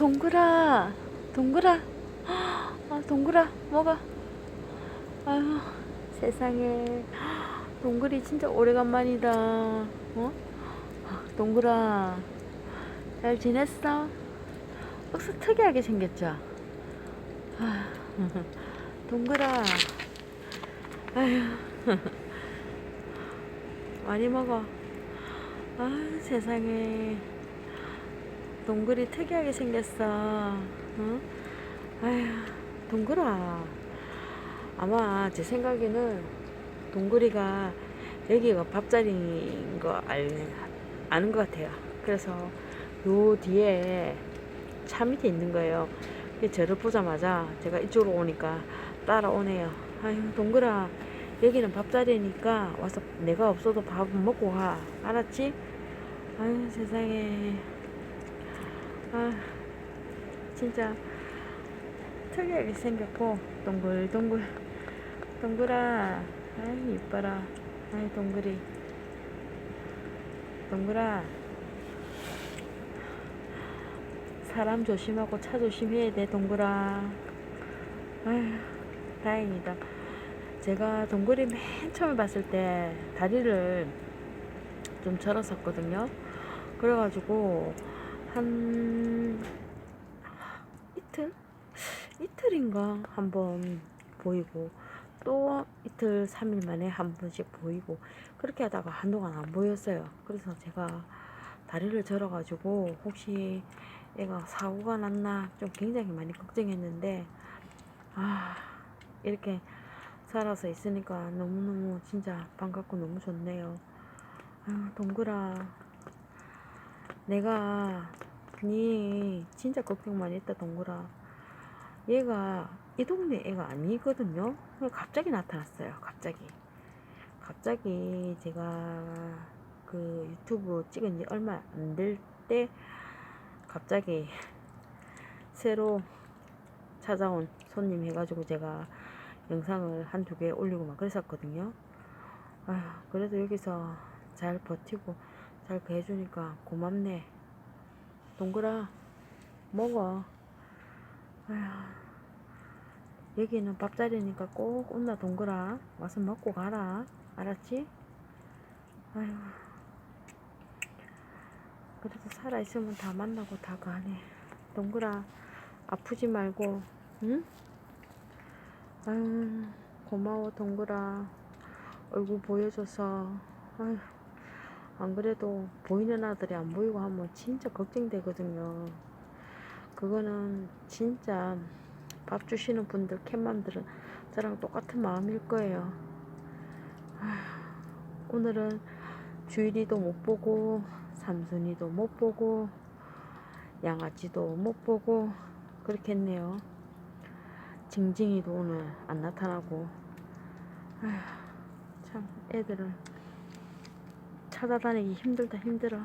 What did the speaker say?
동그라 동그라. 아 동그라 뭐가 아유 세상에. 동글이 진짜 오래간만이다. 어? 아, 동그라 잘 지냈어? 억수 특이하게 생겼죠? 아, 동그라 아유 많이 먹어. 아 세상에 동글이 특이하게 생겼어. 어? 아휴 동글아. 아마 제 생각에는 동글이가 여기가 밥자리인 거 알, 아는 것 같아요. 그래서 요 뒤에 차 밑에 있는 거예요. 저를 보자마자 제가 이쪽으로 오니까 따라오네요. 아유 동글아. 여기는 밥자리니까 와서 내가 없어도 밥은 먹고 가 알았지? 아유 세상에 아 진짜 특이하게 생겼고 동글동글 동글아 아이 이뻐라. 아이 동글이. 동글아. 사람 조심하고 차 조심해야 돼 동글아. 아휴 다행이다. 제가 동굴이 맨 처음에 봤을 때 다리를 좀 절었었거든요. 그래가지고 한 이틀? 이틀인가 한 번 보이고 또 이틀, 3일 만에 한 번씩 보이고 그렇게 하다가 한동안 안 보였어요. 그래서 제가 다리를 절어가지고 혹시 얘가 사고가 났나 좀 굉장히 많이 걱정했는데 아 이렇게 살아서 있으니까 너무너무 진짜 반갑고 너무 좋네요. 아유, 동글아. 내가 니 진짜 걱정 많이 했다, 동글아. 얘가 이 동네 애가 아니거든요. 갑자기 나타났어요, 갑자기. 갑자기 제가 그 유튜브 찍은 지 얼마 안 될 때 갑자기 새로 찾아온 손님 해가지고 제가 영상을 한두 개 올리고 막 그랬었거든요. 아휴, 그래도 여기서 잘 버티고 잘 해주니까 고맙네. 동그라, 먹어. 아휴, 여기는 밥자리니까 꼭 온나 동그라. 와서 먹고 가라. 알았지? 아휴. 그래도 살아있으면 다 만나고 다 가네. 동그라, 아프지 말고, 응? 아유, 고마워, 동그라. 얼굴 보여줘서. 아유, 안 그래도 보이는 아들이 안 보이고 하면 진짜 걱정되거든요. 그거는 진짜 밥 주시는 분들, 캣맘들은 저랑 똑같은 마음일 거예요. 오늘은 주일이도 못 보고, 삼순이도 못 보고, 양아치도 못 보고, 그렇겠네요. 징징이도 오늘 안 나타나고 참 애들은 찾아다니기 힘들다 힘들어